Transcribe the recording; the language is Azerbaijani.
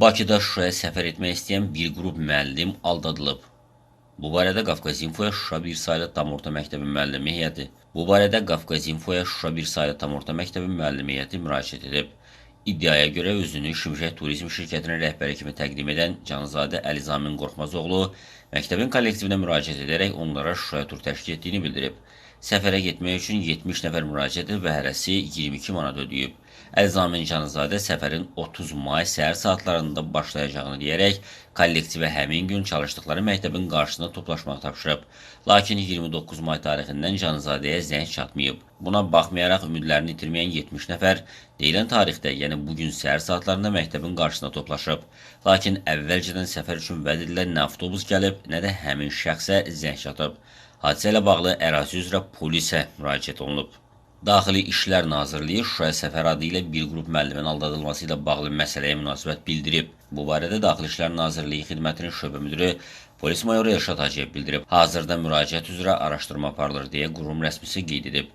Bakıda Şuşaya səfər etmək istəyən bir qrup müəllim aldadılıb. Bu barədə Qafqaz İnfoya Şuşa bir saylı tam orta məktəbin müəllimi heyəti Bu barədə Qafqaz İnfoya Şuşa bir saylı tam orta məktəbin müəllimi heyəti müraciət edib. İddiaya görə özünü Şimşək Turizm şirkətinin rəhbəri kimi təqdim edən Canzadə Əlizamin Qorxmazoğlu məktəbin kollektivinə müraciət edərək onlara Şuşaya tur təşkil etdiyini bildirib. Səfərə getmək üçün 70 nəfər müraciət edib və hərəsi 22 manat ödəyib. Əlizamin Canzadə səfərin 30 may səhər saatlarında başlayacağını deyərək kollektivə həmin gün çalışdıkları məktəbin qarşısında toplaşmaq tapşırıb. Lakin 29 may tarixindən Canzadəyə zəng çatmayıb. Buna baxmayaraq ümidlərini itirməyən 70 nəfər deyilən tarixdə, yəni bu gün səhər saatlarında məktəbin qarşısında toplaşıb. Lakin əvvəlcədən səfər üçün vəd edilən nə avtobus gəlib, nə də həmin şəxsə zəng çatıb. Hadisə ilə bağlı ərazi üzrə polisə müraciət olunub. Daxili İşlər Nazirliyi Şuşaya səfər adı ilə bir qrup müəllimin aldadılması ilə bağlı məsələyə münasibət bildirib. Bu barədə Daxili İşlər Nazirliyi xidmətinin şöbə müdiri polis mayoru Elşad Hacıyev bildirib. Hazırda müraciət üzrə araşdırma aparılır deyə qurum rəsmisi qeyd edib.